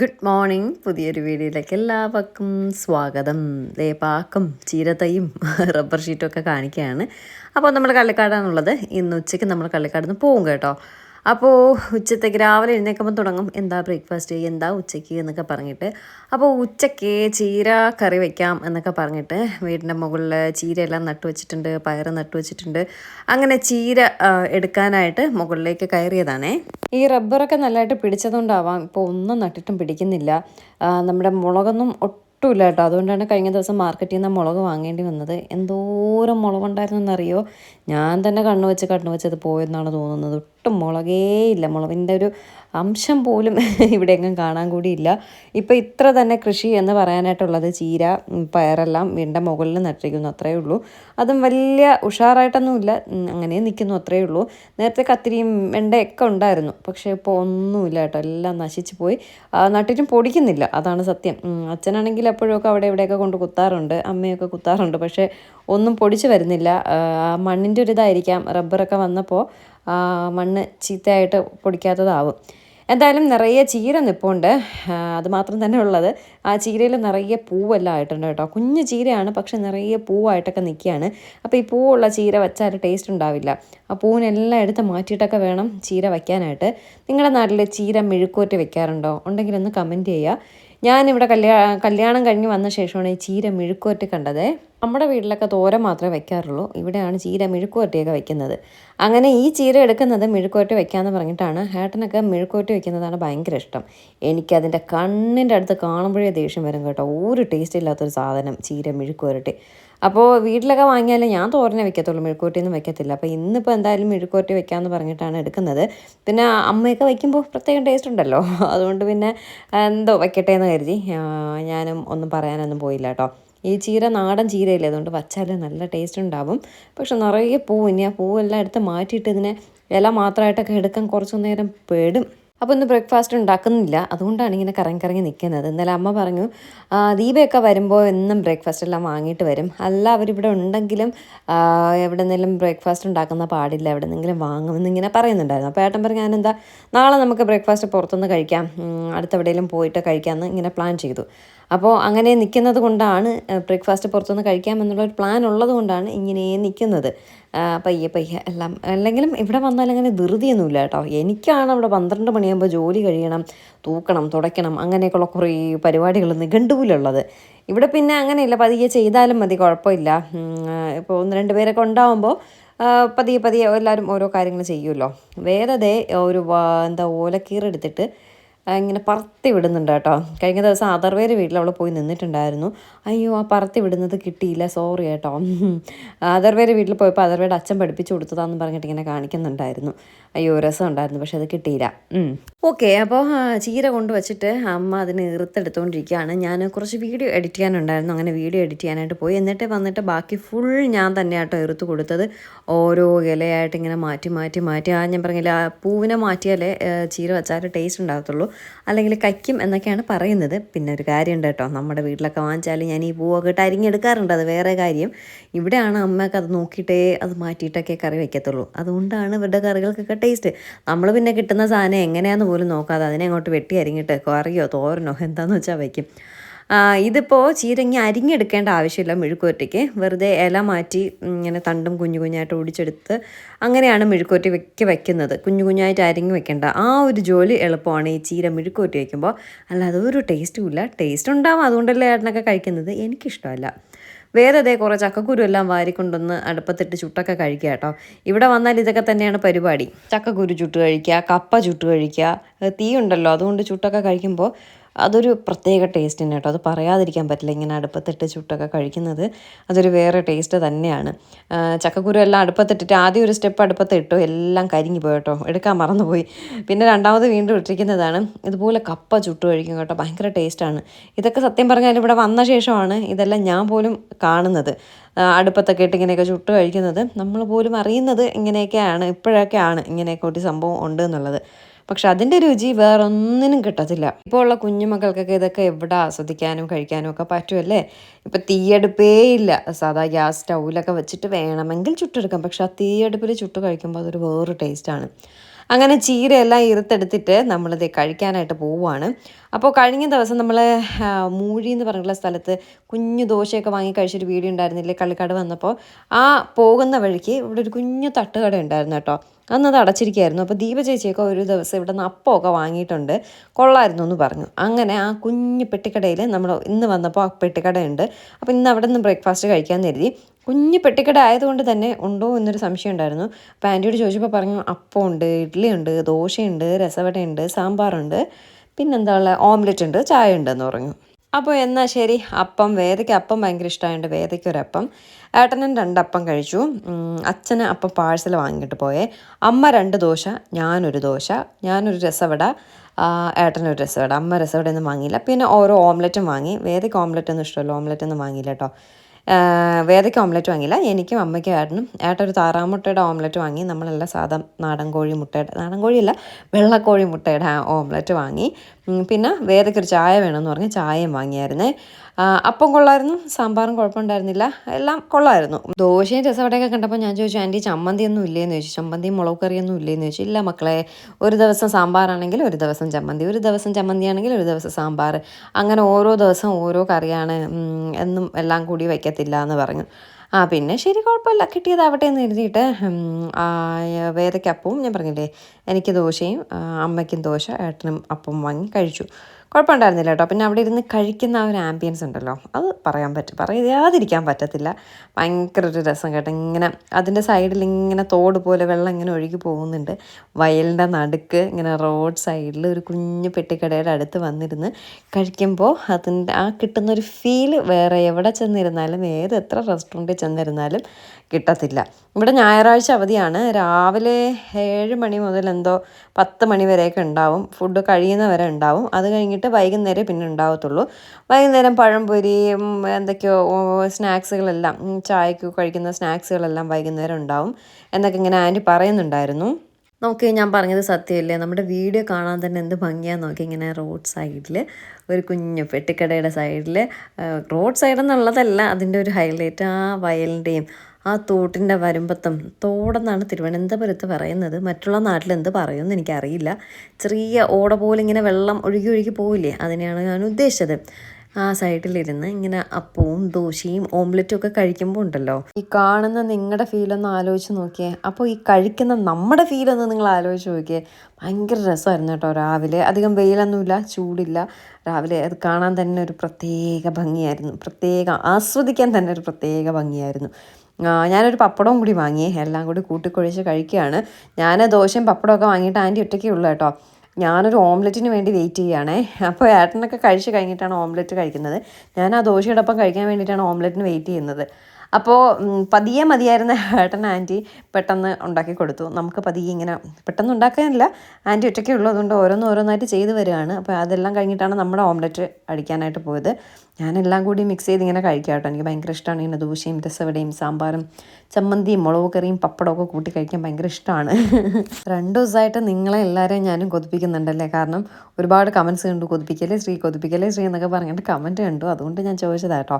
Good morning പുതിയൊരു വീഡിയോയിലേക്ക് എല്ലാവർക്കും സ്വാഗതം. ലേപ്പാക്കും ചീരത്തയും റബ്ബർ ഷീറ്റും ഒക്കെ കാണിക്കുകയാണ്. അപ്പോൾ നമ്മൾ കള്ളിക്കാടാണുള്ളത്. ഇന്ന് ഉച്ചയ്ക്ക് നമ്മൾ കള്ളിക്കാട് നിന്ന് പോകും കേട്ടോ. അപ്പോൾ ഉച്ചത്തേക്ക് രാവിലെ എഴുന്നേൽക്കുമ്പോൾ തുടങ്ങും. എന്താ ബ്രേക്ക്ഫാസ്റ്റ് എന്താ ഉച്ചയ്ക്ക്? എന്നൊക്കെ പറഞ്ഞിട്ട്. അപ്പോൾ ഉച്ചയ്ക്ക് ചീര കറി വെക്കാം എന്നൊക്കെ പറഞ്ഞിട്ട് വീടിന്റെ മുകളിൽ ചീരയെല്ലാം നട്ടു വെച്ചിട്ടുണ്ട് പയർ നട്ടു വെച്ചിട്ടുണ്ട്. അങ്ങനെ ചീര എടുക്കാനായിട്ട് മുകളിലേക്ക് കയറിയതാണേ. ഈ റബ്ബറൊക്കെ നല്ലതായിട്ട് പിടിച്ചതുകൊണ്ടാവാം. ഇപ്പോൾ ഒന്നും നട്ടിട്ടും പിടിക്കുന്നില്ല. നമ്മുടെ മുളകൊന്നും ഒട്ടുമില്ല കേട്ടോ. അതുകൊണ്ടാണ് കഴിഞ്ഞ ദിവസം മാർക്കറ്റിൽ നിന്ന് മുളക് വാങ്ങേണ്ടി വന്നത്. എന്തോരം മുളകുണ്ടായിരുന്നെന്നറിയോ ഞാൻ തന്നെ കണ്ണു വെച്ച് കണ്ണു വെച്ചത് പോയെന്നാണ് തോന്നുന്നത്. ഒട്ടും മുളകേ ഇല്ല മുളകിന്റെ ഒരു അംശം പോലും ഇവിടെ എങ്ങും കാണാൻ കൂടിയില്ല ഇപ്പോൾ ഇത്ര തന്നെ കൃഷി എന്ന് പറയാനായിട്ടുള്ളത് ചീര പയറെല്ലാം വീണ്ട മുകളിൽ നട്ടിരിക്കുന്നു അത്രയേ ഉള്ളൂ. അതും വലിയ ഉഷാറായിട്ടൊന്നുമില്ല അങ്ങനെ നിൽക്കുന്നു അത്രയേ ഉള്ളൂ. നേരത്തെ കത്തിരിയും വെണ്ടയൊക്കെ ഉണ്ടായിരുന്നു. പക്ഷേ ഇപ്പോൾ ഒന്നുമില്ല കേട്ടോ. എല്ലാം നശിച്ചു പോയി. നട്ടിട്ടും പൊടിക്കുന്നില്ല. അതാണ് സത്യം. അച്ഛനാണെങ്കിൽ എപ്പോഴൊക്കെ അവിടെ ഇവിടെയൊക്കെ കൊണ്ട് കുത്താറുണ്ട്. അമ്മയൊക്കെ കുത്താറുണ്ട്. പക്ഷേ ഒന്നും പൊടിച്ച് വരുന്നില്ല. മണ്ണിന്റെ ഒരു ഇതായിരിക്കാം റബ്ബറൊക്കെ വന്നപ്പോൾ മണ്ണ് ചീത്തയായിട്ട് പൊടിക്കാത്തതാവും. എന്തായാലും നിറയെ ചീര നിപ്പുണ്ട്. അതുമാത്രം തന്നെ ഉള്ളത്. ആ ചീരയിൽ നിറയെ പൂവെല്ലാം ആയിട്ടുണ്ട് കേട്ടോ. കുഞ്ഞു ചീരയാണ് പക്ഷെ നിറയെ പൂവായിട്ടൊക്കെ നിൽക്കുകയാണ്. അപ്പോൾ ഈ പൂവുള്ള ചീര വെച്ചാൽ ടേസ്റ്റ് ഉണ്ടാവില്ല. ആ പൂവിനെല്ലാം എടുത്ത് മാറ്റിയിട്ടൊക്കെ വേണം ചീര വയ്ക്കാനായിട്ട്. നിങ്ങളുടെ നാട്ടിൽ ചീര മെഴുക്കോറ്റ് വെക്കാറുണ്ടോ ഉണ്ടെങ്കിൽ ഒന്ന് കമന്റ് ചെയ്യുക. ഞാനിവിടെ കല്യാ കല്യാണം കഴിഞ്ഞ് വന്ന ശേഷമാണ് ഈ ചീര മെഴുക്കുവരട്ടി കണ്ടത്. നമ്മുടെ വീട്ടിലൊക്കെ തോര മാത്രമേ വെക്കാറുള്ളൂ ഇവിടെയാണ് ചീര മെഴുക്കുവരട്ടിയൊക്കെ വെക്കുന്നത് അങ്ങനെ ഈ ചീര എടുക്കുന്നത് മെഴുക്കുവരട്ടി വെക്കാമെന്ന് പറഞ്ഞിട്ടാണ് ഹേട്ടനൊക്കെ മെഴുക്കുവരട്ടി വെക്കുന്നതാണ് ഭയങ്കര ഇഷ്ടം. എനിക്കതിന്റെ കണ്ണിന്റെ അടുത്ത് കാണുമ്പോഴേ ദേഷ്യം വരും കേട്ടോ. ഒരു ടേസ്റ്റ് ഇല്ലാത്തൊരു സാധനം ചീര മെഴുക്കുവരട്ടി. അപ്പോൾ വീട്ടിലൊക്കെ വാങ്ങിയാലും ഞാൻ തോരനെ വെക്കത്തുള്ളൂ മെഴുക്കോട്ടിയൊന്നും വെക്കത്തില്ല. അപ്പോൾ ഇന്നിപ്പോൾ എന്തായാലും മെഴുക്കോട്ടി വെക്കാമെന്ന് പറഞ്ഞിട്ടാണ് എടുക്കുന്നത്. പിന്നെ അമ്മയൊക്കെ വയ്ക്കുമ്പോൾ പ്രത്യേകം ടേസ്റ്റ് ഉണ്ടല്ലോ. അതുകൊണ്ട് പിന്നെ എന്തോ വെക്കട്ടെ എന്ന് കരുതി ഞാനും ഒന്നും പറയാനൊന്നും പോയില്ല കേട്ടോ. ഈ ചീര നാടൻ ചീരയില്ലേ അതുകൊണ്ട് വച്ചാൽ നല്ല ടേസ്റ്റ് ഉണ്ടാവും. പക്ഷെ നിറയെ പൂവ് ഇനി ആ പൂവെല്ലാം എടുത്ത് മാറ്റിയിട്ട് ഇതിനെ ഇല മാത്രമായിട്ടൊക്കെ എടുക്കാൻ കുറച്ചു നേരം പെടും. അപ്പോൾ ഇന്ന് ബ്രേക്ക്ഫാസ്റ്റ് ഉണ്ടാക്കുന്നില്ല. അതുകൊണ്ടാണ് ഇങ്ങനെ കറങ്ങി കറങ്ങി നിൽക്കുന്നത് ഇന്നലെ അമ്മ പറഞ്ഞു ദീപയൊക്കെ വരുമ്പോൾ എന്നും ബ്രേക്ക്ഫാസ്റ്റ് എല്ലാം വാങ്ങിയിട്ട് വരും. അല്ല അവരിവിടെ ഉണ്ടെങ്കിലും എവിടെ നിന്നെങ്കിലും ബ്രേക്ക്ഫാസ്റ്റ് ഉണ്ടാക്കുന്ന പാടില്ല. എവിടെ നിന്നെങ്കിലും വാങ്ങുമെന്ന് ഇങ്ങനെ പറയുന്നുണ്ടായിരുന്നു. അപ്പോൾ ഏട്ടൻ പറഞ്ഞു ഞാനെന്താ നാളെ നമുക്ക് ബ്രേക്ക്ഫാസ്റ്റ് പുറത്തുനിന്ന് കഴിക്കാം. അടുത്തെവിടെയെങ്കിലും പോയിട്ട് കഴിക്കാമെന്ന് ഇങ്ങനെ പ്ലാൻ ചെയ്തു. അപ്പോൾ അങ്ങനെ നിൽക്കുന്നത് കൊണ്ടാണ് ബ്രേക്ക്ഫാസ്റ്റ് പുറത്തുനിന്ന് കഴിക്കാമെന്നുള്ള ഒരു പ്ലാൻ ഉള്ളത് കൊണ്ടാണ് ഇങ്ങനെ നിൽക്കുന്നത് പയ്യെ പയ്യെ എല്ലാം. അല്ലെങ്കിലും ഇവിടെ വന്നാൽ അങ്ങനെ ധൃതിയൊന്നുമില്ല കേട്ടോ. എനിക്കാണ് അവിടെ പന്ത്രണ്ട് മണിയാകുമ്പോൾ ജോലി കഴിയണം തൂക്കണം തുടയ്ക്കണം അങ്ങനെയൊക്കെയുള്ള കുറേ പരിപാടികൾ നിഘണ്ടുവിലുള്ളത് ഇവിടെ പിന്നെ അങ്ങനെയല്ല. പതിയെ ചെയ്താലും മതി കുഴപ്പമില്ല. ഇപ്പോൾ ഒന്ന് രണ്ട് പേരൊക്കെ ഉണ്ടാവുമ്പോൾ പതിയെ പതിയെ എല്ലാവരും ഓരോ കാര്യങ്ങൾ ചെയ്യുമല്ലോ. വേറെ ഒരു എന്താ ഓലക്കീറെടുത്തിട്ട് ഇങ്ങനെ പറത്തി വിടുന്നുണ്ട് കേട്ടോ. കഴിഞ്ഞ ദിവസം അതർവേര് വീട്ടിൽ അവൾ പോയി നിന്നിട്ടുണ്ടായിരുന്നു. അയ്യോ ആ പറത്തി വിടുന്നത് കിട്ടിയില്ല. സോറി കേട്ടോ. അതർവേര് വീട്ടിൽ പോയപ്പോൾ അതർവേയുടെ അച്ഛൻ പഠിപ്പിച്ചു കൊടുത്തതാന്ന് പറഞ്ഞിട്ട് ഇങ്ങനെ കാണിക്കുന്നുണ്ടായിരുന്നു. അയ്യോ രസം ഉണ്ടായിരുന്നു പക്ഷെ അത് കിട്ടിയില്ല. ഓക്കെ അപ്പോൾ ചീര കൊണ്ടുവച്ചിട്ട് അമ്മ അതിന് ഇറുത്തെടുത്തുകൊണ്ടിരിക്കുകയാണ് ഞാൻ കുറച്ച് വീഡിയോ എഡിറ്റ് ചെയ്യാനുണ്ടായിരുന്നു. അങ്ങനെ വീഡിയോ എഡിറ്റ് ചെയ്യാനായിട്ട് പോയി. എന്നിട്ട് വന്നിട്ട് ബാക്കി ഫുൾ ഞാൻ തന്നെയാട്ടോ ഇറുത്ത് കൊടുത്തത്. ഓരോ ഇലയായിട്ട് ഇങ്ങനെ മാറ്റി മാറ്റി മാറ്റി. ആ ഞാൻ പറഞ്ഞില്ല പൂവിനെ മാറ്റിയാലേ ചീര വെച്ചാൽ ടേസ്റ്റ് ഉണ്ടാകത്തുള്ളൂ. അല്ലെങ്കിൽ കയ്ക്കും എന്നൊക്കെയാണ് പറയുന്നത്. പിന്നെ ഒരു കാര്യമുണ്ട് കേട്ടോ. നമ്മുടെ വീട്ടിലൊക്കെ വാങ്ങിച്ചാൽ ഞാൻ ഈ പൂവൊക്കെ ഇട്ട് അരിഞ്ഞെടുക്കാറുണ്ട്. അത് വേറെ കാര്യം. ഇവിടെയാണ് അമ്മയൊക്കെ അത് നോക്കിയിട്ടേ അത് മാറ്റിയിട്ടൊക്കെ കറി വയ്ക്കത്തുള്ളൂ. അതുകൊണ്ടാണ് ഇവരുടെ കറികൾക്കൊക്കെ ടേസ്റ്റ്. നമ്മൾ പിന്നെ കിട്ടുന്ന സാധനം എങ്ങനെയാണെന്ന് പോലും നോക്കാതെ അതിനെ അങ്ങോട്ട് വെട്ടി അരിഞ്ഞിട്ട് കറിയോ തോരനോ എന്താണെന്ന് വെച്ചാൽ വയ്ക്കും. ഇതിപ്പോൾ ചീരങ്ങി അരിഞ്ഞെടുക്കേണ്ട ആവശ്യമില്ല മെഴുക്കുവരട്ടിക്ക് വെറുതെ ഇല മാറ്റി ഇങ്ങനെ തണ്ടും കുഞ്ഞു കുഞ്ഞായിട്ട് ഒടിച്ചെടുത്ത് അങ്ങനെയാണ് മെഴുക്കുവരട്ടി വെക്ക് വെക്കുന്നത്. കുഞ്ഞു കുഞ്ഞായിട്ട് അരിഞ്ഞ് വെക്കേണ്ട ആ ഒരു ജോലി എളുപ്പമാണ് ഈ ചീര മെഴുക്കുവരട്ടി വയ്ക്കുമ്പോൾ അല്ലാതെ ഒരു ടേസ്റ്റും ഇല്ല. ടേസ്റ്റ് ഉണ്ടാവും. അതുകൊണ്ടല്ലേ ഏട്ടനൊക്കെ കഴിക്കുന്നത്? എനിക്കിഷ്ടമല്ല. വേറെ അതേ കുറേ ചക്കക്കുരു എല്ലാം വാരിക്കൊണ്ടൊന്ന് അടുപ്പത്തിട്ട് ചുട്ടൊക്കെ കഴിക്കുക കേട്ടോ. ഇവിടെ വന്നാൽ ഇതൊക്കെ തന്നെയാണ് പരിപാടി. ചക്കക്കുരു ചുട്ട് കഴിക്കുക കപ്പ ചുട്ട് കഴിക്കുക. തീ ഉണ്ടല്ലോ. അതുകൊണ്ട് ചുട്ടൊക്കെ കഴിക്കുമ്പോൾ അതൊരു പ്രത്യേക ടേസ്റ്റ് തന്നെ കേട്ടോ. അത് പറയാതിരിക്കാൻ പറ്റില്ല. ഇങ്ങനെ അടുപ്പത്തിട്ട് ചുട്ടൊക്കെ കഴിക്കുന്നത് അതൊരു വേറെ ടേസ്റ്റ് തന്നെയാണ്. ചക്കക്കുരു എല്ലാം അടുപ്പത്തിട്ടിട്ട് ആദ്യം ഒരു സ്റ്റെപ്പ് അടുപ്പത്ത് ഇട്ടു എല്ലാം കരിഞ്ഞു പോയി കേട്ടോ. എടുക്കാൻ മറന്നുപോയി. പിന്നെ രണ്ടാമത് വീണ്ടും ഇട്ടിരിക്കുന്നതാണ്. ഇതുപോലെ കപ്പ ചുട്ട് കഴിക്കും കേട്ടോ. ഭയങ്കര ടേസ്റ്റാണ് ഇതൊക്കെ സത്യം പറഞ്ഞാൽ ഇവിടെ വന്ന ശേഷമാണ് ഇതെല്ലാം ഞാൻ പോലും കാണുന്നത്. അടുപ്പത്തൊക്കെ ഇട്ട് ഇങ്ങനെയൊക്കെ ചുട്ട് കഴിക്കുന്നത്. നമ്മൾ പോലും അറിയുന്നത് ഇങ്ങനെയൊക്കെയാണ് ഇപ്പോഴൊക്കെയാണ് ഇങ്ങനെയൊക്കെ ഒരു സംഭവം ഉണ്ട് എന്നുള്ളത്. പക്ഷെ അതിന്റെ രുചി വേറൊന്നിനും കിട്ടത്തില്ല. ഇപ്പോൾ ഉള്ള കുഞ്ഞുമക്കൾക്കൊക്കെ ഇതൊക്കെ എവിടെ ആസ്വദിക്കാനും കഴിക്കാനും ഒക്കെ പറ്റുമല്ലേ ഇപ്പം തീയെടുപ്പേ ഇല്ല. സാധാ ഗ്യാസ് സ്റ്റൗവിലൊക്കെ വെച്ചിട്ട് വേണമെങ്കിൽ ചുട്ടെടുക്കാം. പക്ഷെ ആ തീയെടുപ്പിൽ ചുട്ട് കഴിക്കുമ്പോൾ അതൊരു വേറൊരു ടേസ്റ്റാണ് അങ്ങനെ ചീരയെല്ലാം ഇറുത്തെടുത്തിട്ട് നമ്മളിത് കഴിക്കാനായിട്ട് പോവുകയാണ് അപ്പോൾ കഴിഞ്ഞ ദിവസം നമ്മൾ മൂഴി എന്ന് പറഞ്ഞിട്ടുള്ള സ്ഥലത്ത് കുഞ്ഞു ദോശയൊക്കെ വാങ്ങി കഴിച്ചൊരു വീഡിയോ ഉണ്ടായിരുന്നില്ലേ? കള്ളിക്കാട് വന്നപ്പോൾ ആ പോകുന്ന വഴിക്ക് ഇവിടെ ഒരു കുഞ്ഞു തട്ടുകട ഉണ്ടായിരുന്നു കേട്ടോ. അന്ന് അത് അടച്ചിരിക്കുകയായിരുന്നു അപ്പോൾ ദീപ ചേച്ചിയൊക്കെ ഒരു ദിവസം ഇവിടെ നിന്ന് അപ്പമൊക്കെ വാങ്ങിയിട്ടുണ്ട്. കൊള്ളായിരുന്നു എന്ന് പറഞ്ഞു. അങ്ങനെ ആ കുഞ്ഞു പെട്ടിക്കടയിൽ നമ്മൾ ഇന്ന് വന്നപ്പോൾ ആ പെട്ടിക്കടയുണ്ട്. അപ്പോൾ ഇന്ന് അവിടെ നിന്ന് ബ്രേക്ക്ഫാസ്റ്റ് കഴിക്കാൻ കരുതി. കുഞ്ഞു പെട്ടിക്കട ആയതുകൊണ്ട് തന്നെ ഉണ്ടോ എന്നൊരു സംശയം ഉണ്ടായിരുന്നു. അപ്പോൾ ആന്റിയോട് ചോദിച്ചപ്പോൾ പറഞ്ഞു അപ്പമുണ്ട് ഇഡ്ഡലിയുണ്ട് ദോശയുണ്ട് രസവടയുണ്ട് സാമ്പാറുണ്ട്. പിന്നെന്താ ഉള്ളത് ഓംലെറ്റ് ഉണ്ട് ചായ ഉണ്ടെന്ന് പറഞ്ഞു. അപ്പോൾ എന്നാൽ ശരി അപ്പം വേദയ്ക്ക് അപ്പം ഭയങ്കര ഇഷ്ടമായതുകൊണ്ട് വേദയ്ക്ക് ഒരപ്പം ഏട്ടനും രണ്ടപ്പം കഴിച്ചു. അച്ഛന് അപ്പം പാഴ്സൽ വാങ്ങിയിട്ട് പോയേ. അമ്മ രണ്ട് ദോശ ഞാനൊരു ദോശ ഞാനൊരു രസവട ഏട്ടനൊരു രസവട. അമ്മ രസവട ഒന്നും വാങ്ങിയില്ല. പിന്നെ ഓരോ ഓംലെറ്റും വാങ്ങി. വേദയ്ക്ക് ഓംലെറ്റ് ഒന്നും ഇഷ്ടമല്ല ഓംലെറ്റ് ഒന്നും വാങ്ങിയില്ല കേട്ടോ വേദയ്ക്ക് ഓംലെറ്റ് വാങ്ങിയില്ല എനിക്കും അമ്മയ്ക്കും ഏട്ടനും. ഏട്ടൻ ഒരു താറാമുട്ടയുടെ ഓംലെറ്റ് വാങ്ങി നമ്മളെല്ലാം സാധാ നാടൻ കോഴി മുട്ടയുടെ നാടൻ കോഴിയല്ല വെള്ളക്കോഴി മുട്ടയുടെ ഓംലെറ്റ് വാങ്ങി. പിന്നെ വേദയ്ക്ക് ഒരു ചായ വേണമെന്ന് പറഞ്ഞ് ചായയും വാങ്ങിയായിരുന്നേ. അപ്പം കൊള്ളായിരുന്നു. സാമ്പാറും കുഴപ്പമുണ്ടായിരുന്നില്ല. എല്ലാം കൊള്ളായിരുന്നു. ദോശയും രസവടയൊക്കെ കണ്ടപ്പോൾ ഞാൻ ചോദിച്ചു ആന്റി ചമ്മന്തി ഒന്നും ഇല്ലേന്ന് ചോദിച്ചു. ചമ്മന്തി മുളക് കറിയൊന്നും ഇല്ലേന്ന് ചോദിച്ചു. ഇല്ല മക്കളെ ഒരു ദിവസം സാമ്പാറാണെങ്കിൽ ഒരു ദിവസം ചമ്മന്തി ഒരു ദിവസം ചമ്മന്തി ആണെങ്കിൽ ഒരു ദിവസം സാമ്പാർ അങ്ങനെ ഓരോ ദിവസം ഓരോ കറിയാണ് എന്നും എല്ലാം കൂടി വയ്ക്കത്തില്ല എന്ന് പറഞ്ഞു. ആ പിന്നെ ശരി കുഴപ്പമില്ല. കിട്ടിയതാവട്ടെ എന്ന് എഴുതിയിട്ട് വേദയ്ക്ക് അപ്പവും ഞാൻ പറഞ്ഞില്ലേ എനിക്ക് ദോശയും അമ്മയ്ക്കും ദോശ ഏട്ടനും അപ്പം വാങ്ങി കഴിച്ചു. കുഴപ്പമുണ്ടായിരുന്നില്ല കേട്ടോ. പിന്നെ അവിടെ ഇരുന്ന് കഴിക്കുന്ന ആ ഒരു ആംബിയൻസ് ഉണ്ടല്ലോ. അത് പറയാൻ പറ്റും പറയാതിരിക്കാൻ പറ്റത്തില്ല. ഭയങ്കര ഒരു രസം കേട്ടോ. ഇങ്ങനെ അതിന്റെ സൈഡിൽ ഇങ്ങനെ തോട് പോലെ വെള്ളം ഇങ്ങനെ ഒഴുകി പോകുന്നുണ്ട്. വയലിന്റെ നടുക്ക് ഇങ്ങനെ റോഡ് സൈഡിൽ ഒരു കുഞ്ഞു പെട്ടിക്കടയുടെ അടുത്ത് വന്നിരുന്ന് കഴിക്കുമ്പോൾ അതിന്റെ ആ കിട്ടുന്ന ഒരു ഫീൽ വേറെ എവിടെ ചെന്നിരുന്നാലും ഏത് എത്ര റെസ്റ്റോറന്റിൽ ചെന്നിരുന്നാലും കിട്ടത്തില്ല. ഇവിടെ ഞായറാഴ്ച അവധിയാണ്. രാവിലെ ഏഴ് മണി മുതൽ എന്തോ പത്ത് മണി വരെയൊക്കെ ഉണ്ടാവും. ഫുഡ് കഴിയുന്നവരെ ഉണ്ടാവും. അത് കഴിഞ്ഞിട്ട് വൈകുന്നേരം പിന്നെ ഉണ്ടാവത്തുള്ളൂ. വൈകുന്നേരം പഴംപൊരി എന്തൊക്കെയോ സ്നാക്സുകളെല്ലാം ചായക്ക് കഴിക്കുന്ന സ്നാക്സുകളെല്ലാം വൈകുന്നേരം ഉണ്ടാവും എന്നൊക്കെ ഇങ്ങനെ ആന്റി പറയുന്നുണ്ടായിരുന്നു. നോക്കി ഞാൻ പറഞ്ഞത് സത്യമല്ലേ? നമ്മുടെ വീഡിയോ കാണാൻ തന്നെ എന്ത് ഭംഗിയാന്ന് നോക്കി. ഇങ്ങനെ റോഡ് സൈഡിൽ ഒരു കുഞ്ഞു പെട്ടിക്കടയുടെ സൈഡിൽ റോഡ് സൈഡ് എന്നുള്ളതല്ല അതിന്റെ ഒരു ഹൈലൈറ്റ് ആ വയലിന്റെയും ആ തോട്ടിന്റെ വരുമ്പത്തം തോടെന്നാണ് തിരുവനന്തപുരത്ത് പറയുന്നത്. മറ്റുള്ള നാട്ടിൽ എന്ത് പറയുമെന്ന് എനിക്കറിയില്ല. ചെറിയ ഓട പോലെ ഇങ്ങനെ വെള്ളം ഒഴുകി ഒഴുകി പോവില്ലേ? അതിനെയാണ് ഞാൻ ഉദ്ദേശിച്ചത്. ആ സൈഡിലിരുന്ന് ഇങ്ങനെ അപ്പവും ദോശയും ഓംലെറ്റും ഒക്കെ കഴിക്കുമ്പോൾ ഉണ്ടല്ലോ. ഈ കാണുന്ന നിങ്ങളുടെ ഫീലൊന്ന് ആലോചിച്ച് നോക്കിയേ. അപ്പോൾ ഈ കഴിക്കുന്ന നമ്മുടെ ഫീലൊന്ന് നിങ്ങൾ ആലോചിച്ച് നോക്കിയേ. ഭയങ്കര രസമായിരുന്നു കേട്ടോ രാവിലെ. അധികം വെയിലൊന്നുമില്ല ചൂടില്ല. രാവിലെ അത് കാണാൻ തന്നെ ഒരു പ്രത്യേക ഭംഗിയായിരുന്നു. പ്രത്യേക ആസ്വദിക്കാൻ തന്നെ ഒരു പ്രത്യേക ഭംഗിയായിരുന്നു. ഞാനൊരു പപ്പടവും കൂടി വാങ്ങി. എല്ലാം കൂടി കൂട്ടിക്കൊഴിച്ച് കഴിക്കുകയാണ്. ഞാൻ ദോശയും പപ്പടമൊക്കെ വാങ്ങിയിട്ട് ആന്റി ഒറ്റയ്ക്കേ ഉള്ളൂ കേട്ടോ. ഞാനൊരു ഓംലെറ്റിന് വേണ്ടി വെയിറ്റ് ചെയ്യുകയാണേ. അപ്പോൾ ഏട്ടനൊക്കെ കഴിച്ച് കഴിഞ്ഞിട്ടാണ് ഓംലെറ്റ് കഴിക്കുന്നത്. ഞാൻ ആ ദോശയോടൊപ്പം കഴിക്കാൻ വേണ്ടിയിട്ടാണ് ഓംലെറ്റിന് വെയിറ്റ് ചെയ്യുന്നത്. അപ്പോൾ പതിയെ മതിയായിരുന്ന ഏട്ടൻ ആന്റി പെട്ടെന്ന് ഉണ്ടാക്കി കൊടുത്തു. നമുക്ക് പതിയെ ഇങ്ങനെ പെട്ടെന്ന് ഉണ്ടാക്കാനില്ല. ആന്റി ഒറ്റയ്ക്കേ ഉള്ളൂ. അതുകൊണ്ട് ഓരോന്ന് ഓരോന്നായിട്ട് ചെയ്ത് വരികയാണ്. അപ്പോൾ അതെല്ലാം കഴിഞ്ഞിട്ടാണ് നമ്മുടെ ഓംലെറ്റ് അടിക്കാനായിട്ട് പോയത്. ഞാനെല്ലാം കൂടി മിക്സ് ചെയ്ത് ഇങ്ങനെ കഴിക്കാം കേട്ടോ. എനിക്ക് ഭയങ്കര ഇഷ്ടമാണ്. ഇങ്ങനെ ദോശയും രസവടയും സാമ്പാറും ചമ്മന്തിയും മുളക് കറിയും പപ്പടമൊക്കെ കൂട്ടി കഴിക്കാൻ ഭയങ്കര ഇഷ്ടമാണ്. രണ്ട് ദിവസമായിട്ട് നിങ്ങളെ എല്ലാവരെയും ഞാനും കൊതിപ്പിക്കുന്നുണ്ടല്ലേ? കാരണം ഒരുപാട് കമൻസ് കണ്ടു. കൊതിപ്പിക്കലേ ശ്രീ? കൊതിപ്പിക്കലേ ശ്രീ? എന്നൊക്കെ പറഞ്ഞിട്ട് കമന്റ് കണ്ടു. അതുകൊണ്ട് ഞാൻ ചോദിച്ചതാട്ടോ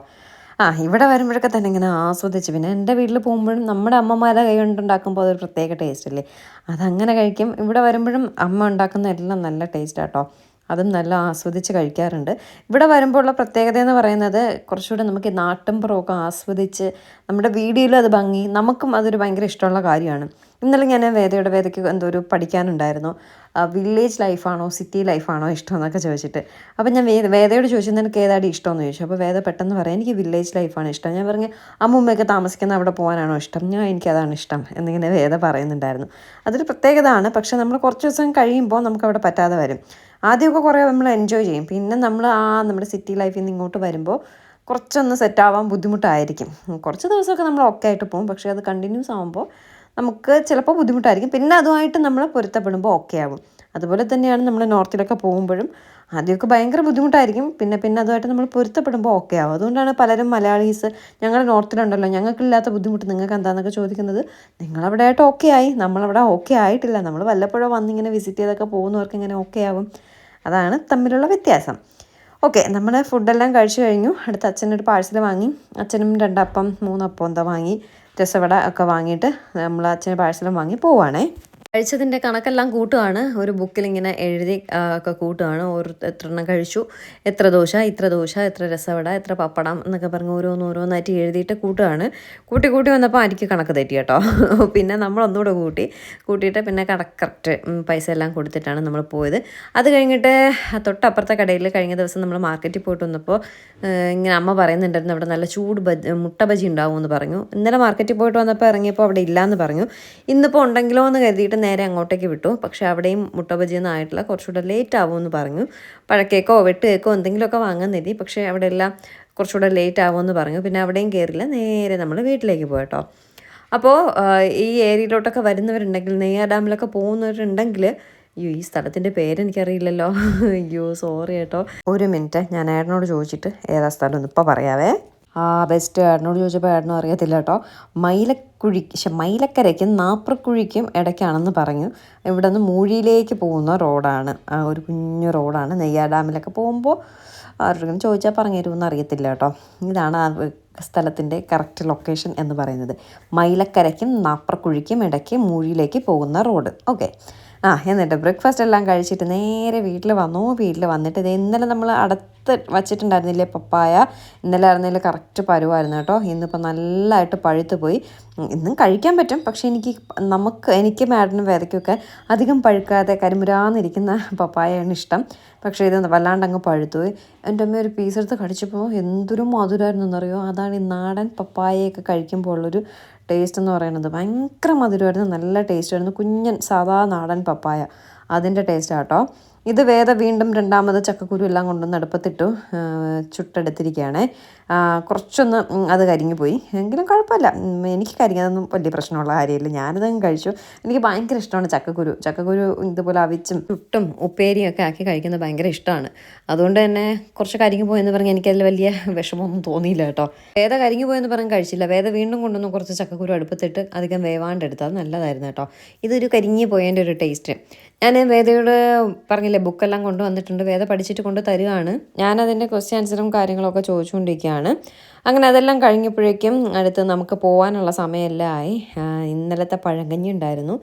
ആ ഇവിടെ വരുമ്പോഴൊക്കെ തന്നെ ഇങ്ങനെ ആസ്വദിച്ച്. പിന്നെ എന്റെ വീട്ടിൽ പോകുമ്പോഴും നമ്മുടെ അമ്മമാരെ കൈ കൊണ്ടുണ്ടാക്കുമ്പോൾ അതൊരു പ്രത്യേക ടേസ്റ്റ് അല്ലേ? അതങ്ങനെ കഴിക്കും. ഇവിടെ വരുമ്പോഴും അമ്മ ഉണ്ടാക്കുന്ന എല്ലാം നല്ല ടേസ്റ്റ് ആട്ടോ അതും നല്ല ആസ്വദിച്ച് കഴിക്കാറുണ്ട്. ഇവിടെ വരുമ്പോഴുള്ള പ്രത്യേകത എന്ന് പറയുന്നത് കുറച്ചുകൂടെ നമുക്ക് നാട്ടിൻപുറമൊക്കെ ആസ്വദിച്ച് നമ്മുടെ വീഡിയോയിലും അത് ഭംഗി നമുക്കും അതൊരു ഭയങ്കര ഇഷ്ടമുള്ള കാര്യമാണ്. ഇന്നലെ ഞാൻ വേദയുടെ വേദയ്ക്ക് എന്തോ ഒരു പഠിക്കാനുണ്ടായിരുന്നു. വില്ലേജ് ലൈഫാണോ സിറ്റി ലൈഫാണോ ഇഷ്ടം എന്നൊക്കെ ചോദിച്ചിട്ട്. അപ്പം ഞാൻ വേദ വേദയോട് ചോദിച്ചു എനിക്ക് ഏതാടി ഇഷ്ടമെന്ന് ചോദിച്ചു. അപ്പോൾ വേദ പെട്ടെന്ന് പറയാം എനിക്ക് വില്ലേജ് ലൈഫാണ് ഇഷ്ടം. ഞാൻ പറഞ്ഞു അമ്മുമ്മയൊക്കെ താമസിക്കുന്ന അവിടെ പോകാനാണോ ഇഷ്ടം? ഞാൻ എനിക്കതാണ് ഇഷ്ടം എന്നിങ്ങനെ വേദ പറയുന്നുണ്ടായിരുന്നു. അതൊരു പ്രത്യേകതയാണ്. പക്ഷേ നമ്മൾ കുറച്ച് ദിവസം കഴിയുമ്പോൾ നമുക്ക് അവിടെ പറ്റാതെ വരും. ആദ്യമൊക്കെ കുറേ നമ്മൾ എൻജോയ് ചെയ്യും. പിന്നെ നമ്മൾ ആ നമ്മുടെ സിറ്റി ലൈഫിൽ നിന്ന് ഇങ്ങോട്ട് വരുമ്പോൾ കുറച്ചൊന്ന് സെറ്റാവാൻ ബുദ്ധിമുട്ടായിരിക്കും. കുറച്ച് ദിവസമൊക്കെ നമ്മൾ ഓക്കെ ആയിട്ട് പോകും. പക്ഷേ അത് കണ്ടിന്യൂസ് ആകുമ്പോൾ നമുക്ക് ചിലപ്പോൾ ബുദ്ധിമുട്ടായിരിക്കും. പിന്നെ അതുമായിട്ട് നമ്മൾ പൊരുത്തപ്പെടുമ്പോൾ ഓക്കെ ആവും. അതുപോലെ തന്നെയാണ് നമ്മൾ നോർത്തിലൊക്കെ പോകുമ്പോഴും ആദ്യമൊക്കെ ഭയങ്കര ബുദ്ധിമുട്ടായിരിക്കും. പിന്നെ പിന്നെ അതുമായിട്ട് നമ്മൾ പൊരുത്തപ്പെടുമ്പോൾ ഓക്കെ ആവും. അതുകൊണ്ടാണ് പലരും മലയാളീസ് ഞങ്ങൾ നോർത്തിലുണ്ടല്ലോ ഞങ്ങൾക്കില്ലാത്ത ബുദ്ധിമുട്ട് നിങ്ങൾക്ക് എന്താണെന്നൊക്കെ ചോദിക്കുന്നത്. നിങ്ങളവിടെ ആയിട്ട് ഓക്കെ ആയി. നമ്മളവിടെ ഓക്കെ ആയിട്ടില്ല. നമ്മൾ വല്ലപ്പോഴും വന്നിങ്ങനെ വിസിറ്റ് ചെയ്തൊക്കെ പോകുന്നവർക്ക് ഇങ്ങനെ ഓക്കെ ആവും. അതാണ് തമ്മിലുള്ള വ്യത്യാസം. ഓക്കെ നമ്മൾ ഫുഡെല്ലാം കഴിച്ചു കഴിഞ്ഞു. അടുത്ത് അച്ഛനൊരു പാഴ്സൽ വാങ്ങി. അച്ഛനും രണ്ടപ്പം മൂന്നപ്പം എന്താ വാങ്ങി. രസവട ഒക്കെ വാങ്ങിയിട്ട് നമ്മൾ അച്ഛന് പാഴ്സലും വാങ്ങി പോവാണേ. കഴിച്ചതിന്റെ കണക്കെല്ലാം കൂട്ടുകയാണ് ഒരു ബുക്കിൽ ഇങ്ങനെ എഴുതി ഒക്കെ കൂട്ടുകയാണ് ഓരോ എത്ര എണ്ണം കഴിച്ചു എത്ര ദോശ ഇത്ര ദോശ എത്ര രസവട എത്ര പപ്പടം എന്നൊക്കെ പറഞ്ഞ് ഓരോന്നോരോന്നായിട്ട് എഴുതിയിട്ട് കൂട്ടുകയാണ് കൂട്ടി കൂട്ടി വന്നപ്പോൾ എനിക്ക് കണക്ക് തെറ്റി കേട്ടോ. പിന്നെ നമ്മൾ ഒന്നുകൂടെ കൂട്ടി കൂട്ടിയിട്ട് പിന്നെ കട കറക്റ്റ് പൈസ എല്ലാം കൊടുത്തിട്ടാണ് നമ്മൾ പോയത്. അത് കഴിഞ്ഞിട്ട് തൊട്ടപ്പുറത്തെ കടയിൽ കഴിഞ്ഞ ദിവസം നമ്മൾ മാർക്കറ്റിൽ പോയിട്ട് വന്നപ്പോൾ ഇങ്ങനെ അമ്മ പറയുന്നുണ്ടായിരുന്നു അവിടെ നല്ല ചൂട് ബജി മുട്ട ബജി ഉണ്ടാവുമെന്ന് പറഞ്ഞു. ഇന്നലെ മാർക്കറ്റിൽ പോയിട്ട് വന്നപ്പോൾ ഇറങ്ങിയപ്പോൾ അവിടെ ഇല്ലയെന്ന് പറഞ്ഞു. ഇന്നിപ്പോൾ ഉണ്ടെങ്കിലോ എന്ന് കരുതിയിട്ട് നേരെ അങ്ങോട്ടേക്ക് വിട്ടു. പക്ഷേ അവിടെയും മുട്ട ബജിയൊന്നും ആയിട്ടില്ല. കുറച്ചുകൂടെ ലേറ്റ് ആവുമെന്ന് പറഞ്ഞു. പഴക്കേക്കോ വെട്ട് കേക്കോ എന്തെങ്കിലുമൊക്കെ വാങ്ങാൻ നേടി പക്ഷേ അവിടെ എല്ലാം കുറച്ചുകൂടെ ലേറ്റ് ആവുമെന്ന് പറഞ്ഞു. പിന്നെ അവിടെയും കയറില്ല നേരെ നമ്മൾ വീട്ടിലേക്ക് പോയിട്ടോ അപ്പോൾ ഈ ഏരിയയിലോട്ടൊക്കെ വരുന്നവരുണ്ടെങ്കിൽ നെയ്യാർ ഡാമിലൊക്കെ പോകുന്നവരുണ്ടെങ്കിൽ അയ്യോ ഈ സ്ഥലത്തിന്റെ പേരെനിക്കറിയില്ലല്ലോ. അയ്യോ സോറി കേട്ടോ. ഒരു മിനിറ്റ്. ഞാൻ ഏട്ടനോട് ചോദിച്ചിട്ട് ഏതാ സ്ഥലം ഒന്ന് പറയാവേ. ആ ബെസ്റ്റ് ഏട്ടനോട് ചോദിച്ചപ്പോൾ ഏട്ടനും അറിയത്തില്ല കേട്ടോ. മൈലക്കുഴി പക്ഷെ മൈലക്കരയ്ക്കും നാപ്രക്കുഴിക്കും ഇടയ്ക്കാണെന്ന് പറഞ്ഞു. ഇവിടെ നിന്ന് മൂഴിയിലേക്ക് പോകുന്ന റോഡാണ്. ആ ഒരു കുഞ്ഞു റോഡാണ്. നെയ്യാർ ഡാമിലൊക്കെ പോകുമ്പോൾ ആരോടും ചോദിച്ചാൽ പറഞ്ഞു തരുമെന്ന് അറിയത്തില്ല കേട്ടോ. ഇതാണ് ആ സ്ഥലത്തിന്റെ കറക്റ്റ് ലൊക്കേഷൻ എന്ന് പറയുന്നത്. മൈലക്കരയ്ക്കും നാപ്രക്കുഴിക്കും ഇടയ്ക്ക് മൂഴിയിലേക്ക് പോകുന്ന റോഡ്. ഓക്കെ ആ എന്നിട്ട് ബ്രേക്ക്ഫാസ്റ്റ് എല്ലാം കഴിച്ചിട്ട് നേരെ വീട്ടിൽ വന്നു. വീട്ടിൽ വന്നിട്ട് ഇത് ഇന്നലെ നമ്മൾ അടുത്ത് വച്ചിട്ടുണ്ടായിരുന്നില്ലേ പപ്പായ? ഇന്നലെ ആയിരുന്നില്ല കറക്റ്റ് പരുവായിരുന്നു കേട്ടോ. ഇന്നിപ്പോൾ നല്ലതായിട്ട് പഴുത്ത് പോയി. ഇന്നും കഴിക്കാൻ പറ്റും. പക്ഷേ എനിക്ക് നമുക്ക് എനിക്ക് മാഡിനും വേദയ്ക്കൊക്കെ അധികം പഴുക്കാതെ കരിമുരാന്നിരിക്കുന്ന പപ്പായാണ് ഇഷ്ടം. പക്ഷേ ഇത് വല്ലാണ്ട് അങ്ങ് പഴുത്തു പോയി. എന്റെ അമ്മ ഒരു പീസ് എടുത്ത് കടിച്ചപ്പോൾ എന്തൊരു മധുരമായിരുന്നു എന്നറിയോ? അതാണ് ഈ നാടൻ പപ്പായയൊക്കെ കഴിക്കുമ്പോൾ ഉള്ളൊരു ടേസ്റ്റ് എന്ന് പറയുന്നത് ഭയങ്കര മധുരമായിരുന്നു. നല്ല ടേസ്റ്റ് ആയിരുന്നു. കുഞ്ഞൻ സാധാ നാടൻ പപ്പായ. അതിന്റെ ടേസ്റ്റ് ആട്ടോ ഇത് വേദ വീണ്ടും രണ്ടാമത് ചക്കക്കുരു എല്ലാം കൊണ്ടുവന്ന് അടുപ്പത്തിട്ടു ചുട്ടെടുത്തിരിക്കുകയാണ്. കുറച്ചൊന്ന് അത് കരിഞ്ഞു പോയി എങ്കിലും കുഴപ്പമില്ല. എനിക്ക് കരിഞ്ഞതൊന്നും വലിയ പ്രശ്നമുള്ള കാര്യമില്ല. ഞാനതങ്ങ് കഴിച്ചു. എനിക്ക് ഭയങ്കര ഇഷ്ടമാണ് ചക്കക്കുരു. ചക്കക്കുരു ഇതുപോലെ അവിച്ചും ചുട്ടും ഉപ്പേരിയും ഒക്കെ ആക്കി കഴിക്കുന്നത് ഭയങ്കര ഇഷ്ടമാണ്. അതുകൊണ്ട് തന്നെ കുറച്ച് കരിഞ്ഞു പോയെന്ന് പറഞ്ഞ് എനിക്കതിൽ വലിയ വിഷമമൊന്നും തോന്നിയില്ല കേട്ടോ. വേദ കരിഞ്ഞു പോയെന്ന് പറഞ്ഞ് കഴിച്ചില്ല. വേദ വീണ്ടും കൊണ്ടുവന്ന് കുറച്ച് ചക്കക്കുരു അടുപ്പത്തിട്ട് അധികം വേവാണ്ടെടുത്താൽ നല്ലതായിരുന്നു കേട്ടോ. ഇതൊരു കരിഞ്ഞു പോയതിന്റെ ഒരു ടേസ്റ്റ്. ഞാൻ വേദയോട് പറഞ്ഞില്ലേ ബുക്കെല്ലാം കൊണ്ടുവന്നിട്ടുണ്ട് വേദ പഠിച്ചിട്ട് കൊണ്ട് തരികയാണ് ഞാനതിന്റെ ക്വസ്റ്റ്യൻ ആൻസറും കാര്യങ്ങളൊക്കെ ചോദിച്ചുകൊണ്ടിരിക്കുകയാണ്. അങ്ങനെ അതെല്ലാം കഴിഞ്ഞപ്പോഴേക്കും അടുത്ത് നമുക്ക് പോകാനുള്ള സമയമെല്ലാം ആയി. ഇന്നലത്തെ പഴങ്കഞ്ഞി ഉണ്ടായിരുന്നു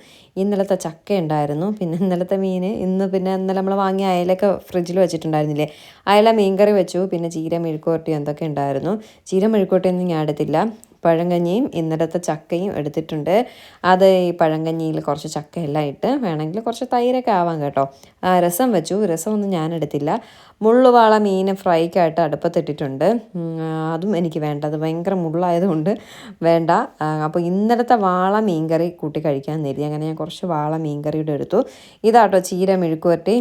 ഇന്നലത്തെ ചക്ക ഉണ്ടായിരുന്നു പിന്നെ ഇന്നലത്തെ മീൻ ഇന്ന് പിന്നെ ഇന്നലെ നമ്മൾ വാങ്ങിയ അയലൊക്കെ ഫ്രിഡ്ജിൽ വെച്ചിട്ടുണ്ടായിരുന്നില്ലേ? അയല മീൻകറി വെച്ചു പിന്നെ ചീര മെഴുക്കുവരട്ടി എന്തൊക്കെ ഉണ്ടായിരുന്നു? ചീര മെഴുക്കുവരട്ടിയൊന്നും ഞാൻ എടുത്തില്ല. പഴങ്കഞ്ഞിയും ഇന്നലത്തെ ചക്കയും എടുത്തിട്ടുണ്ട്. അത് ഈ പഴങ്കഞ്ഞിയിൽ കുറച്ച് ചക്കയെല്ലാം ഇട്ട് വേണമെങ്കിൽ കുറച്ച് തൈരൊക്കെ ആവാം കേട്ടോ. രസം വെച്ചു. രസമൊന്നും ഞാൻ എടുത്തില്ല. മുള്ളുവാള മീൻ ഫ്രൈക്കായിട്ട് അടുപ്പത്തിട്ടിട്ടുണ്ട്. അതും എനിക്ക് വേണ്ട. അത് ഭയങ്കര മുള്ളായതുകൊണ്ട് വേണ്ട. അപ്പോൾ ഇന്നലത്തെ വാള മീൻകറി കൂട്ടി കഴിക്കാൻ നേരി അങ്ങനെ ഞാൻ കുറച്ച് വാള മീൻകറിയുടെ എടുത്തു. ഇതാട്ടോ ചീര മെഴുക്കുവരട്ടി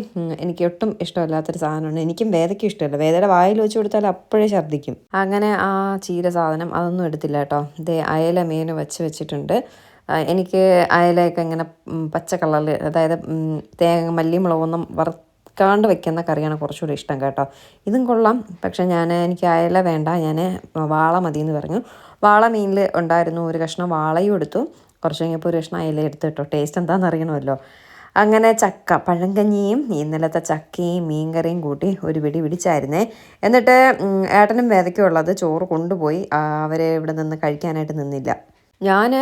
എനിക്ക് ഒട്ടും ഇഷ്ടമല്ലാത്തൊരു സാധനമാണ്. എനിക്കും വേദയ്ക്കും ഇഷ്ടമല്ല. വേദയുടെ വായിൽ വെച്ച് കൊടുത്താൽ അപ്പോഴേ ഛർദ്ദിക്കും. അങ്ങനെ ആ ചീര സാധനം അതൊന്നും എടുത്തില്ല കേട്ടോ. ഇതേ അയല മീൻ വെച്ച് വെച്ചിട്ടുണ്ട്. എനിക്ക് അയലയൊക്കെ ഇങ്ങനെ പച്ച കളറിൽ അതായത് തേങ്ങ മല്ലി മുളകൊന്നും വറുക്കാണ്ട് വെക്കുന്ന കറിയാണ് കുറച്ചുകൂടി ഇഷ്ടം കേട്ടോ. ഇതും കൊള്ളാം. പക്ഷേ ഞാൻ എനിക്ക് അയല വേണ്ട. ഞാൻ വാള മതി എന്ന് പറഞ്ഞു. വാള മീനിൽ ഉണ്ടായിരുന്നു ഒരു കഷ്ണം വാളയും എടുത്തു. കുറച്ച് കഴിഞ്ഞപ്പോൾ ഒരു കഷ്ണം അയല എടുത്തു കേട്ടോ. ടേസ്റ്റ് എന്താണെന്ന് അറിയണമല്ലോ. അങ്ങനെ ചക്ക പഴങ്കഞ്ഞിയും ഇന്നലത്തെ ചക്കയും മീൻകറിയും കൂട്ടി ഒരു പിടി പിടിച്ചായിരുന്നേ. എന്നിട്ട് ഏട്ടനും വേദക്കുള്ളത് ചോറ് കൊണ്ടുപോയി. അവരെ ഇവിടെ നിന്ന് കഴിക്കാനായിട്ട് നിന്നില്ല. ഞാൻ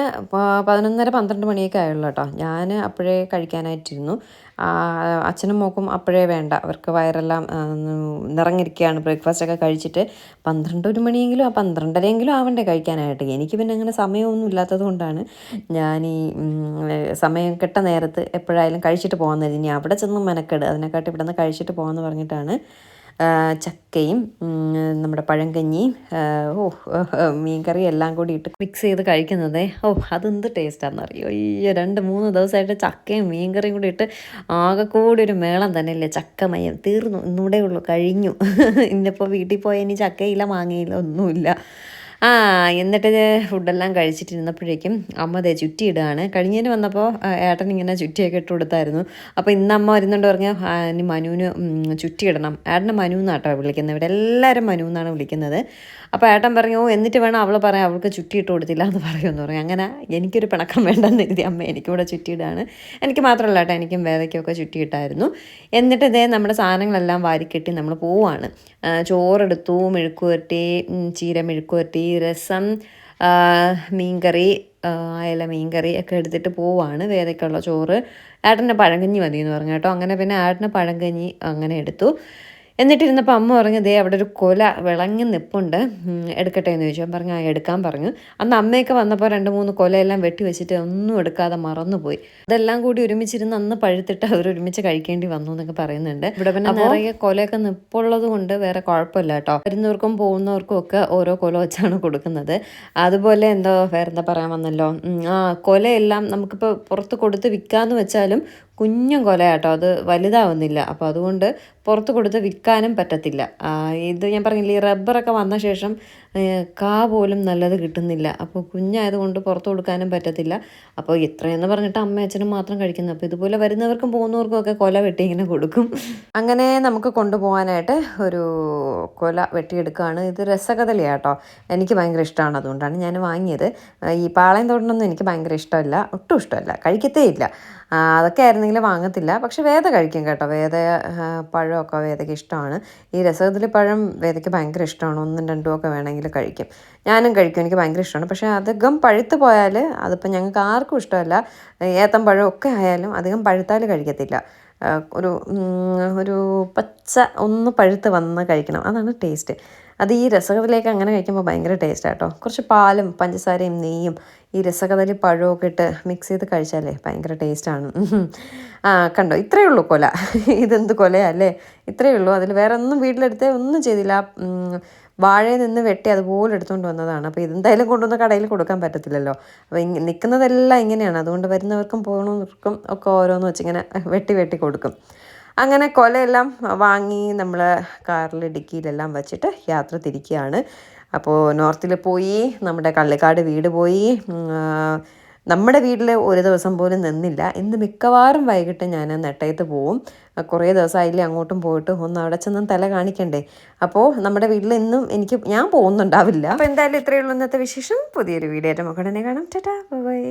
പതിനൊന്നര പന്ത്രണ്ട് മണിയൊക്കെ ആയുള്ളൂ കേട്ടോ. ഞാൻ അപ്പോഴേ കഴിക്കാനായിട്ടിരുന്നു. അച്ഛനും മോക്കും അപ്പോഴേ വേണ്ട. അവർക്ക് വയറെല്ലാം നിറഞ്ഞിരിക്കുകയാണ്. ബ്രേക്ക്ഫാസ്റ്റ് ഒക്കെ കഴിച്ചിട്ട് പന്ത്രണ്ട് ഒരു മണിയെങ്കിലും ആ പന്ത്രണ്ടരയെങ്കിലും ആവണ്ടേ കഴിക്കാനായിട്ട്. എനിക്ക് പിന്നെ അങ്ങനെ സമയമൊന്നും ഇല്ലാത്തത് കൊണ്ടാണ് ഞാൻ ഈ സമയം കിട്ട നേരത്ത് എപ്പോഴായാലും കഴിച്ചിട്ട് പോകുന്നത് ഇനി അവിടെ ചെന്ന് മെനക്കെട്. അതിനെക്കാട്ടി ഇവിടെ നിന്ന് കഴിച്ചിട്ട് പോകാമെന്ന് പറഞ്ഞിട്ടാണ് ചക്കയും നമ്മുടെ പഴങ്കഞ്ഞിയും ആ, ഓ മീൻകറി എല്ലാം കൂടി ഇട്ട് മിക്സ് ചെയ്ത് കഴിക്കുന്നതേ. ഓ അതെന്ത് ടേസ്റ്റാണെന്ന് അറിയോ ഈ രണ്ട് മൂന്ന് ദിവസമായിട്ട് ചക്കയും മീൻകറിയും കൂടി ഇട്ട് ആകെ കൂടി ഒരു മേളം തന്നെ ഇല്ലേ ചക്കമയം തീർന്നു. ഇന്നൂടെ ഉള്ളൂ കഴിഞ്ഞു. ഇന്നിപ്പോൾ വീട്ടിൽ പോയാൽ ഇനി ചക്കയില്ല മാങ്ങയില്ല ഒന്നുമില്ല. ആ എന്നിട്ട് ഫുഡെല്ലാം കഴിച്ചിട്ടിരുന്നപ്പോഴേക്കും അമ്മ ദേ ചുറ്റിയിടുകയാണ്. കഴിഞ്ഞതിന് വന്നപ്പോൾ ഏട്ടൻ ഇങ്ങനെ ചുറ്റിയൊക്കെ ഇട്ട് കൊടുത്തായിരുന്നു. അപ്പോൾ ഇന്ന് അമ്മ വരുന്നുണ്ട് പറഞ്ഞാൽ "ആ, ഇനി മനുവിന് ചുറ്റി ചുറ്റിയിടണം. ഏട്ടനെ മനു എന്നാട്ടോ വിളിക്കുന്നത്. ഇവിടെ എല്ലാവരും മനു എന്നാണ് വിളിക്കുന്നത്. അപ്പോൾ ഏട്ടൻ പറഞ്ഞു "ഓ, എന്നിട്ട് വേണം അവൾ പറയാം അവൾക്ക് ചുറ്റിയിട്ട് കൊടുത്തില്ല എന്ന് പറയുമെന്ന് പറയും അങ്ങനെ എനിക്കൊരു പിണക്കം വേണ്ടെന്ന് എഴുതി അമ്മ എനിക്കിവിടെ ചുറ്റിയിടാണ് എനിക്ക് മാത്രമല്ല ഏട്ടാ എനിക്കും വേദയ്ക്കൊക്കെ ചുറ്റിയിട്ടായിരുന്നു. എന്നിട്ട് ഇതേ നമ്മുടെ സാധനങ്ങളെല്ലാം വാരിക്കെട്ടി നമ്മൾ പോവുകയാണ് ആ, ചോറെടുത്തു മെഴുക്കുവരട്ടി ചീര മെഴുക്കുവരട്ടി രസം ആ, മീൻകറി അയല മീൻകറി ഒക്കെ എടുത്തിട്ട് പോവാണ് വേദയ്ക്കുള്ള ചോറ്. ഏട്ടന്റെ പഴങ്കഞ്ഞി മതി എന്ന് പറഞ്ഞു കേട്ടോ. അങ്ങനെ പിന്നെ ഏട്ടന് പഴങ്കഞ്ഞി അങ്ങനെ എടുത്തു. എന്നിട്ടിരുന്നപ്പോൾ അമ്മ പറഞ്ഞു ദേ അവിടെ ഒരു കൊല വിളങ്ങി നിപ്പുണ്ട്. എടുക്കട്ടെ എന്ന് ചോദിച്ചു. പറഞ്ഞു ആ എടുക്കാൻ പറഞ്ഞു. അന്ന് അമ്മയൊക്കെ വന്നപ്പോൾ രണ്ട് മൂന്ന് കൊലയെല്ലാം വെട്ടി വെച്ചിട്ട് ഒന്നും എടുക്കാതെ മറന്നുപോയി. അതെല്ലാം കൂടി ഒരുമിച്ചിരുന്ന് അന്ന് പഴുത്തിട്ട് അവർ ഒരുമിച്ച് കഴിക്കേണ്ടി വന്നു എന്നൊക്കെ പറയുന്നുണ്ട്. ഇവിടെ പിന്നെ നിറയെ കൊലയൊക്കെ നിപ്പുള്ളത് കൊണ്ട് വേറെ കുഴപ്പമില്ല കേട്ടോ. വരുന്നവർക്കും പോകുന്നവർക്കും ഒക്കെ ഓരോ കൊല വെച്ചാണ് കൊടുക്കുന്നത്. അതുപോലെ എന്തോ വേറെന്താ പറയാൻ വന്നല്ലോ? ആ കൊലയെല്ലാം നമുക്കിപ്പോൾ പുറത്ത് കൊടുത്ത് വിൽക്കാന്ന് വെച്ചാലും കുഞ്ഞും കൊലയാട്ടോ. അത് വലുതാവുന്നില്ല. അപ്പോൾ അതുകൊണ്ട് പുറത്ത് കൊടുത്ത് വിൽക്കാനും പറ്റത്തില്ല. ഇത് ഞാൻ പറഞ്ഞില്ലേ ഈ റബ്ബറൊക്കെ വന്ന ശേഷം കാ പോലും നല്ലത് കിട്ടുന്നില്ല. അപ്പോൾ കുഞ്ഞായതുകൊണ്ട് പുറത്ത് കൊടുക്കാനും പറ്റത്തില്ല. അപ്പോൾ ഇത്രയെന്ന് പറഞ്ഞിട്ട് അമ്മ അച്ഛനും മാത്രം കഴിക്കുന്നു. അപ്പോൾ ഇതുപോലെ വരുന്നവർക്കും പോകുന്നവർക്കും ഒക്കെ കൊല വെട്ടി ഇങ്ങനെ കൊടുക്കും. അങ്ങനെ നമുക്ക് കൊണ്ടുപോകാനായിട്ട് ഒരു കൊല വെട്ടിയെടുക്കുകയാണ് ഇത് രസകഥലിയാട്ടോ എനിക്ക് ഭയങ്കര ഇഷ്ടമാണ്. അതുകൊണ്ടാണ് ഞാൻ വാങ്ങിയത്. ഈ പാളയം തോട്ടനൊന്നും എനിക്ക് ഭയങ്കര ഇഷ്ടമല്ല. ഒട്ടും ഇഷ്ടമല്ല. കഴിക്കത്തേ ഇല്ല. അതൊക്കെ ആയിരുന്നെങ്കിൽ വാങ്ങത്തില്ല. പക്ഷെ വേദ കഴിക്കും കേട്ടോ. വേദ പഴമൊക്കെ വേദയ്ക്ക് ഇഷ്ടമാണ്. ഈ രസകദളി പഴം വേദയ്ക്ക് ഭയങ്കര ഇഷ്ടമാണ്. ഒന്നും രണ്ടും ഒക്കെ വേണമെങ്കിൽ കഴിക്കും. ഞാനും കഴിക്കും. എനിക്ക് ഭയങ്കര ഇഷ്ടമാണ്. പക്ഷേ അധികം പഴുത്ത് പോയാൽ അതിപ്പോൾ ഞങ്ങൾക്ക് ആർക്കും ഇഷ്ടമല്ല. ഏത്തം പഴമൊക്കെ ആയാലും അധികം പഴുത്താൽ കഴിക്കത്തില്ല. ഒരു ഒരു പച്ച ഒന്ന് പഴുത്ത് വന്ന് കഴിക്കണം. അതാണ് ടേസ്റ്റ്. അത് ഈ രസകത്തിലേക്ക് അങ്ങനെ കഴിക്കുമ്പോൾ ഭയങ്കര ടേസ്റ്റ് കുറച്ച് പാലും പഞ്ചസാരയും നെയ്യും ഈ രസകദലി പഴമൊക്കെ ഇട്ട് മിക്സ് ചെയ്ത് കഴിച്ചാലേ ഭയങ്കര ടേസ്റ്റാണ് ആ കണ്ടോ? ഇത്രയേ ഉള്ളൂ കൊല. ഇതെന്ത് കൊലയല്ലേ ഇത്രയേ ഉള്ളൂ. അതിൽ വേറെ ഒന്നും വീട്ടിലെടുത്തേ ഒന്നും ചെയ്തില്ല. വാഴയിൽ നിന്ന് വെട്ടി അതുപോലെ എടുത്തുകൊണ്ട് വന്നതാണ്. അപ്പോൾ ഇതെന്തായാലും കൊണ്ടുവന്ന് കടയിൽ കൊടുക്കാൻ പറ്റത്തില്ലല്ലോ. അപ്പോൾ ഇങ്ങനെ നിൽക്കുന്നതെല്ലാം ഇങ്ങനെയാണ്. അതുകൊണ്ട് വരുന്നവർക്കും പോകുന്നവർക്കും ഒക്കെ ഓരോന്ന് വെച്ചിങ്ങനെ വെട്ടി വെട്ടി കൊടുക്കും. അങ്ങനെ കൊലയെല്ലാം വാങ്ങി നമ്മൾ കാറിൽ ഡിക്കിയിലെല്ലാം വെച്ചിട്ട് യാത്ര തിരിക്കുകയാണ്. അപ്പോൾ നോർത്തിൽ പോയി നമ്മുടെ കള്ളിക്കാട് വീട് പോയി. നമ്മുടെ വീട്ടിൽ ഒരു ദിവസം പോലും നിന്നില്ല. ഇന്ന് മിക്കവാറും വൈകിട്ട് ഞാൻ നെട്ടയത്ത് പോവും. കുറേ ദിവസമായില്ലേ അങ്ങോട്ടും പോയിട്ട്. ഒന്ന് അവിടെ ചെന്ന് തല കാണിക്കണ്ടേ? അപ്പോൾ നമ്മുടെ വീട്ടിൽ ഇന്നും എനിക്ക് ഞാൻ പോകുന്നുണ്ടാവില്ല. അപ്പോൾ എന്തായാലും ഇത്രയേ ഉള്ളൂ ഇന്നത്തെ വിശേഷം. പുതിയൊരു വീഡിയോ ആയിട്ട് നമുക്ക് കാണാം. ചേട്ടാ ബൈ.